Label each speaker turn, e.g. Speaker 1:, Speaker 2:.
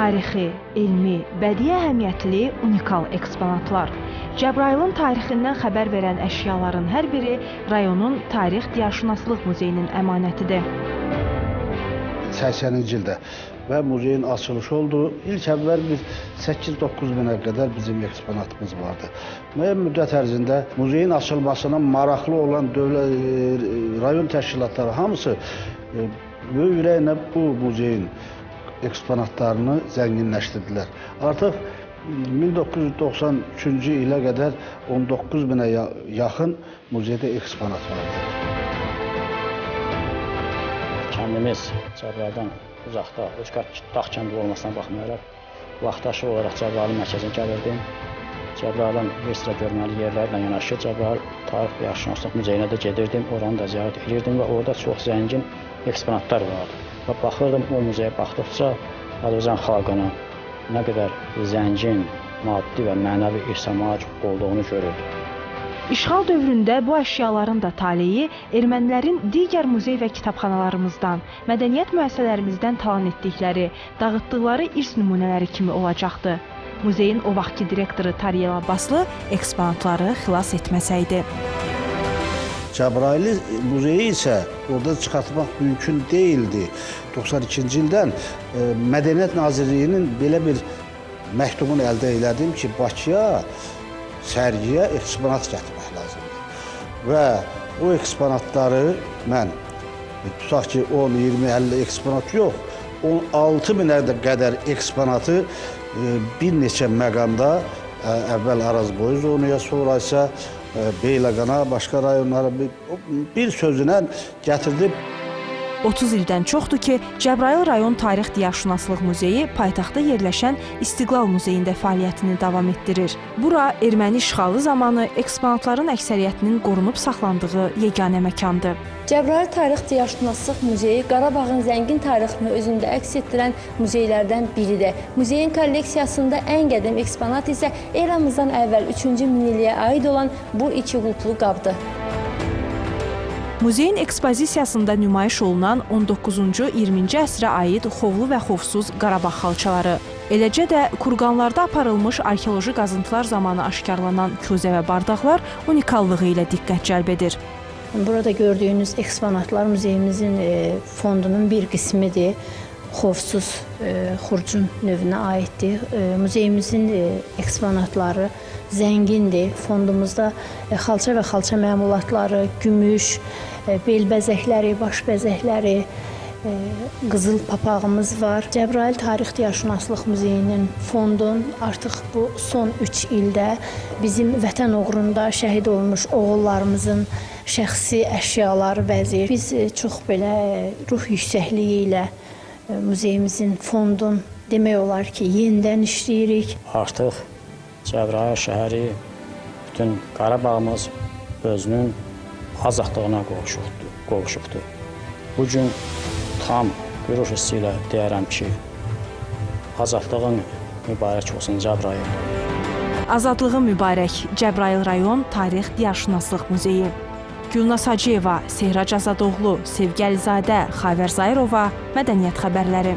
Speaker 1: Tarixi, elmi, bədii əhəmiyyətli unikal eksponatlar. Cəbrayılın tarixindən xəbər verən əşyaların hər biri rayonun Tarix Diyarşünaslıq Muzeyinin əmanətidir.
Speaker 2: 80-ci ildə və muzeyin açılışı oldu. İlk əvvəl biz 8-9 minə qədər bizim eksponatımız vardı. Müəyyən müddət ərzində muzeyin açılmasına maraqlı olan dövlət e, rayon təşkilatları hamısı e, böyük ürəklə bu muzeyin eksponatlarını zənginləşdirdilər. Artıq 1993-cü ilə qədər 19 minə ya- yaxın muzeydə eksponat vardır.
Speaker 3: Kəndimiz Cəbrayıldan uzaqda, Özqar dağ kəndi olmasına baxmayaraq, vaxtaşı olaraq Cəbrayılın mərkəzinə gəlirdim. Cəbrayılın bir sıra görməli yerlərlə yanaşı Cəbrayıl Tarix və Yaxşınaslıq Muzeyinə də gedirdim, oranı da ziyarət edirdim və orada çox zəngin eksponatlar vardı. Və baxırdım o muzeyə baxdıqca Azərbaycan xalqının nə qədər zəngin, maddi və mənəvi irsə malik olduğunu görürdüm.
Speaker 1: İşğal dövründə bu əşyaların da taleyi ermənilərin digər muzey və kitabxanalarımızdan, mədəniyyət müəssisələrimizdən talan etdikləri, dağıtdıqları irs nümunələri kimi olacaqdı. Muzeyin o vaxtki direktoru Tariyel Abbaslı eksponatları xilas etməsəydi.
Speaker 2: Cəbrayılı muzeyi isə orada çıxartmaq mümkün deyildi. 92-ci ildən e, Mədəniyyət Nazirliyinin belə bir məktubunu əldə elədim ki, Bakıya sərgiyə eksponat gətirmək lazımdır. Və o eksponatları mən e, tutaq ki 10, 20, 50 eksponat yox, 16 minə də qədər eksponatı e, bir neçə məqamda ə, əvvəl Arazboy zonaya, sonra isə Beyləqana, başqa rayonlara bir, bir sözünə gətirdi.
Speaker 1: 30 ildən çoxdur ki, Cəbrayıl rayon Tarix Diyarşünaslıq Muzeyi paytaxtda yerləşən İstiqlal Muzeyində fəaliyyətini davam etdirir. Bura erməni işğalı zamanı eksponatların əksəriyyətinin qorunub saxlandığı yeganə məkandır.
Speaker 4: Cəbrayıl Tarix Diyarşünaslıq Muzeyi Qarabağın zəngin tarixini özündə əks etdirən muzeylərdən biridir. Muzeyin kolleksiyasında ən qədim eksponat isə eramızdan əvvəl 3-cü minilliyə aid olan bu iki qutlu qabdır.
Speaker 1: Muzeyin ekspozisiyasında nümayiş olunan 19-cu, 20-ci əsrə aid xovlu və xovsuz Qarabağ xalçaları, eləcə də kurqanlarda aparılmış arxeoloji qazıntılar zamanı aşkarlanan közə və bardaqlar unikallığı ilə diqqət cəlb edir.
Speaker 4: Burada gördüyünüz eksponatlar muzeyimizin e, fondunun bir qismidir. Xovsuz e, xurcun növünə aiddir. E, muzeyimizin e, eksponatları zəngindir. Fondumuzda e, xalça və xalça məmulatları, gümüş, e, bel bəzəkləri, baş bəzəkləri, e, qızıl papağımız var. Cəbrayıl Tarix Diyarşünaslıq Muzeyinin fondun artıq bu son 3 ildə bizim vətən uğrunda şəhid olmuş oğullarımızın şəxsi əşyaları bəzi. Biz e, çox belə e, ruh yüksəkliyi ilə muzeyimizin fondun demək olar ki, yenidən işləyirik.
Speaker 3: Artıq Cəbrayıl şəhəri bütün Qarabağımız özünün azadlığına qovuşubdur. qovuşubdur. Bu gün tam qürur hissi ilə deyərəm ki, azadlığın mübarək olsun Cəbrayıl.
Speaker 1: Azadlığı mübarək Cəbrayıl rayon Tarix Diyarşünaslıq Muzeyi. Gülnaz Hacıyeva, Sehrac Azadoğlu, Sevgi Əlizadə, Xavər Zayırova, Mədəniyyət xəbərləri.